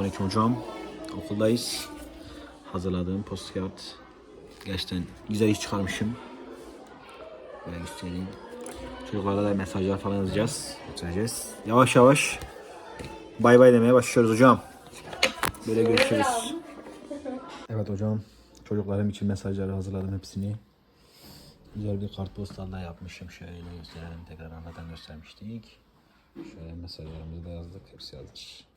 Selamünaleyküm hocam. Okuldayız. Hazırladığım postkart. Gerçekten güzel iş çıkarmışım. Böyle göstereyim. Çocuklara da mesajlar falan yazacağız. Götüreceğiz. Yavaş yavaş bay bay demeye başlıyoruz hocam. Böyle görüşürüz. Evet hocam. Çocuklarım için mesajları hazırladım hepsini. Güzel bir kartpostal da yapmışım. Şöyle gösterelim. Tekrardan zaten göstermiştik. Şöyle mesajlarımızı da yazdık. Hepsi yazmış.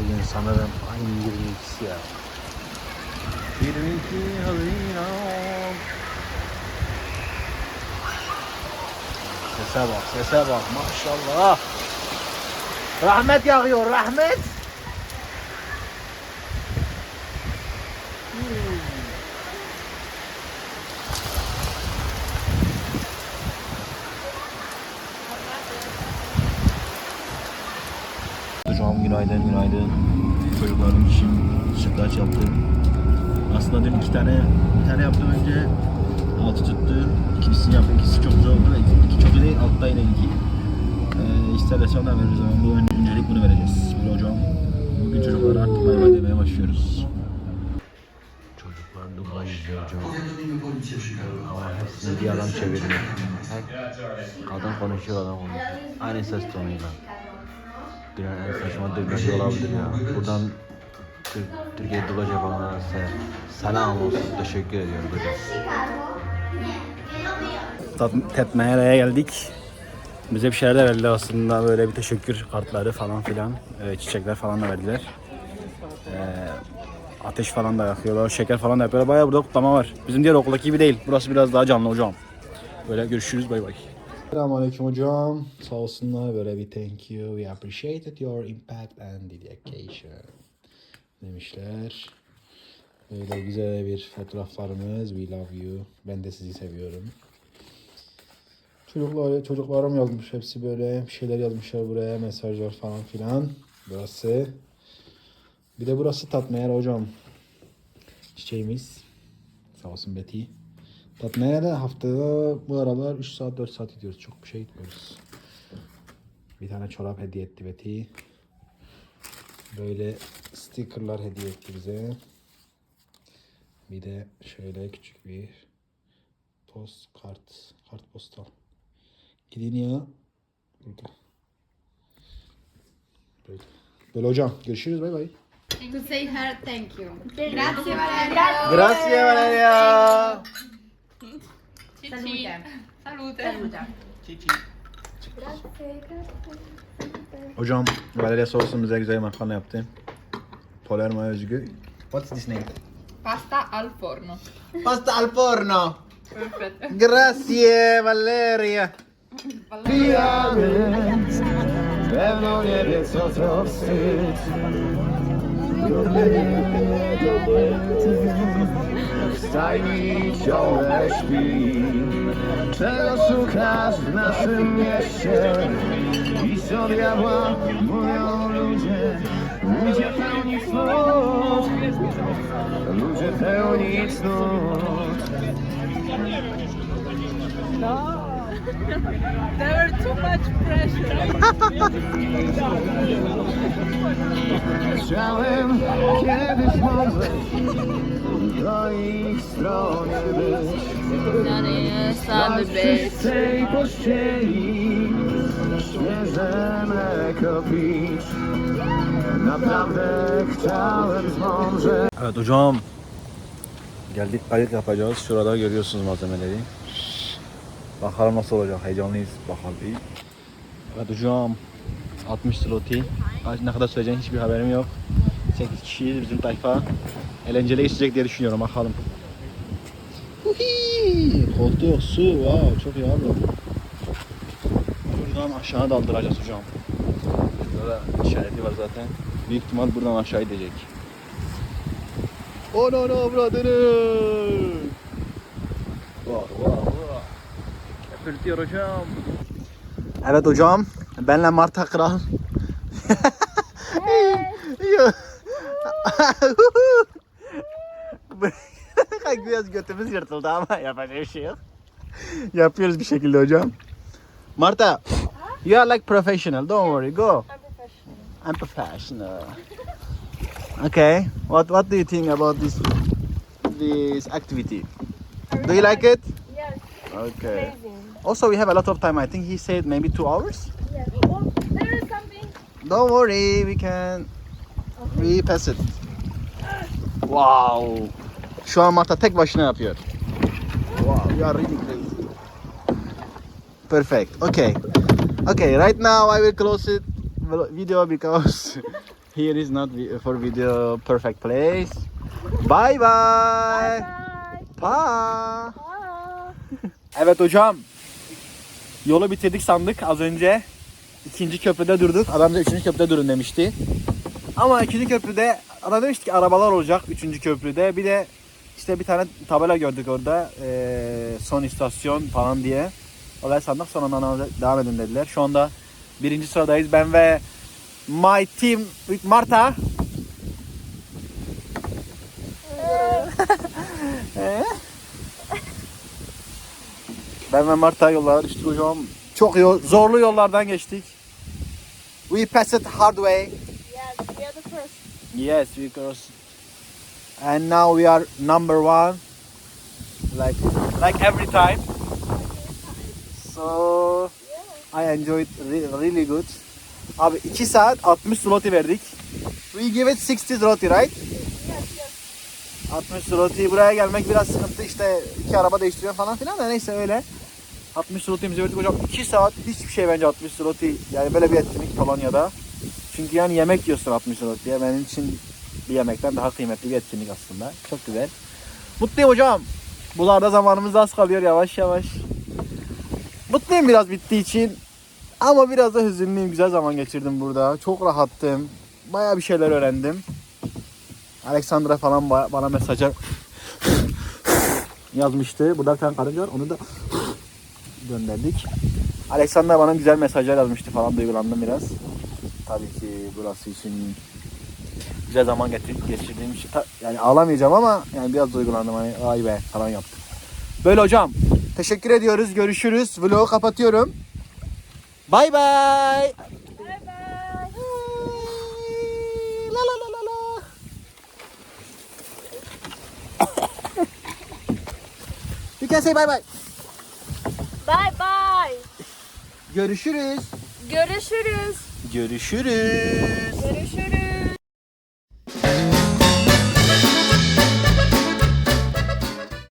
Bugün sanırım aynı 22'si ya. 22 Haziran. Sese bak, sese bak maşallah. Rahmet yağıyor, rahmet. Hocam günaydın, günaydın. Çocuklarım için sütlaç yaptım. Aslında dün iki tane, bir tane yaptım önce. Altı tuttu. İkincisini yaptım. İkisi çok güzel oldu. ve İki çok değil, altta yine iki. Ee, isterse sonra veririz ama bu ön- öncelik bunu vereceğiz. Böyle hocam. Bugün çocuklara artık bay bay demeye başlıyoruz. Çocuklar Dubai izliyor hocam. Ama hepsini bir adam çeviriyor. Adam konuşuyor, adam konuşuyor. Aynı ses tonuyla. Dünyanın en saçma dublajı olabilir ya. Buradan Tür- Türkiye dublaj yapanlara se- selam olsun. Teşekkür ediyorum. Tetmeyer'e geldik. Bize bir şeyler de verdiler aslında böyle bir teşekkür kartları falan filan. Ee, çiçekler falan da verdiler. Ee, ateş falan da yakıyorlar, şeker falan da yapıyorlar. Bayağı burada kutlama var. Bizim diğer okuldaki gibi değil. Burası biraz daha canlı hocam. Böyle görüşürüz bay bay. Selamünaleyküm hocam. Sağ olsunlar böyle bir thank you. We appreciated your impact and dedication. Demişler. Böyle güzel bir fotoğraflarımız. We love you. Ben de sizi seviyorum. Çocuklar, çocuklarım yazmış hepsi böyle bir şeyler yazmışlar buraya mesajlar falan filan. Burası. Bir de burası Tatmayer hocam. Çiçeğimiz. Sağ olsun Betty. Tatmayer'e de haftada bu aralar 3 saat 4 saat gidiyoruz. Çok bir şey gitmiyoruz. Bir tane çorap hediye etti Betty. Böyle stickerlar hediye etti bize. Bir de şöyle küçük bir post kart, kart postal. Gidin ya. Burada. Böyle. Böyle hocam. Görüşürüz. Bay bay. To say her thank you. Grazie Valeria. Grazie Valeria. Salute. Salute. Hocam Valeria sağ olsun bize güzel makarna yaptı. Palermo özgü. What's this name? Pasta al forno. Pasta al forno. Perfetto. Grazie Valeria. Pewno Wstaj mi ciągle śpi. Czego szukasz w naszym mieście? I co diabła mówią ludzie? Ludzie pełni cnót. Ludzie pełni cnót There were too much pressure. Chciałem kiedyś może do ich strony być Johnny is on the Spać bed. w tej pościeli Świeże mleko pić Naprawdę chciałem zmądrzeć Evet hocam. Geldik kayıt yapacağız. Şurada görüyorsunuz malzemeleri. Bakalım nasıl olacak. Heyecanlıyız. Bakalım. iyi. Evet hocam. 60 sloti. Ne kadar süreceğini hiçbir haberim yok. 8 kişiyiz bizim tayfa. Eğlenceli geçecek diye düşünüyorum. Bakalım. Koltuk, su. Wow, çok iyi abi. Buradan aşağı daldıracağız hocam. Şurada işareti var zaten. Büyük ihtimal buradan aşağı gidecek. Ananı avradını. Vah Köpürtüyor hocam. Evet hocam. Benle Marta Kral. Biraz götümüz yırtıldı ama yapacak bir şey yok. Yapıyoruz bir şekilde hocam. Marta. You are like professional. Don't worry. Go. I'm professional. I'm professional. Okay. What What do you think about this this activity? Do you like it? Yes, Okay. amazing. Also, we have a lot of time. I think he said maybe two hours. Yes. Oh, there is something. Don't worry, we can we pass it. Wow. Şu an Marta tek başına yapıyor. Wow, you are really crazy. Perfect. Okay. Okay, right now I will close it video because here is not for video perfect place. Bye bye. Bye. Bye. Bye. Evet hocam. Yolu bitirdik sandık az önce. ikinci köprüde durduk. Adam da üçüncü köprüde durun demişti. Ama ikinci köprüde adam demişti ki arabalar olacak üçüncü köprüde. Bir de işte bir tane tabela gördük orada. eee, son istasyon falan diye. Olay sandık sonra devam edin dediler. Şu anda birinci sıradayız. Ben ve my team with Marta. Ee? Ben ve Marta yollara düştük hocam. Çok yol, zorlu yollardan geçtik. We passed hard way. Yes, we are the first. Yes, we crossed. And now we are number one. Like like every time. So I enjoyed re- really good. Abi 2 saat 60 zloty verdik. We give it 60 zloty right? 60 zloty buraya gelmek biraz sıkıntı işte iki araba değiştiriyor falan filan da neyse öyle. 60 zloty'mizi verdik hocam 2 saat hiçbir şey bence 60 zloty yani böyle bir etkinlik Polonya'da. Çünkü yani yemek yiyorsun 60 zloty'ye benim için bir yemekten daha kıymetli bir etkinlik aslında. Çok güzel. Mutluyum hocam. Bularda zamanımız az kalıyor yavaş yavaş. Mutluyum biraz bittiği için. Ama biraz da hüzünlüyüm. Güzel zaman geçirdim burada. Çok rahattım. Bayağı bir şeyler öğrendim. Alexandra falan ba- bana mesajlar yazmıştı. Burada bir tane karınca var. Onu da gönderdik. Alexandra bana güzel mesajlar yazmıştı falan. Duygulandım biraz. Tabii ki burası için güzel zaman geçirdiğim için yani ağlamayacağım ama yani biraz duygulandım hani ay be falan yaptım. Böyle hocam. Teşekkür ediyoruz. Görüşürüz. Vlogu kapatıyorum. Bay bay. You can say bye bye. Bye bye. Görüşürüz. Görüşürüz. Görüşürüz.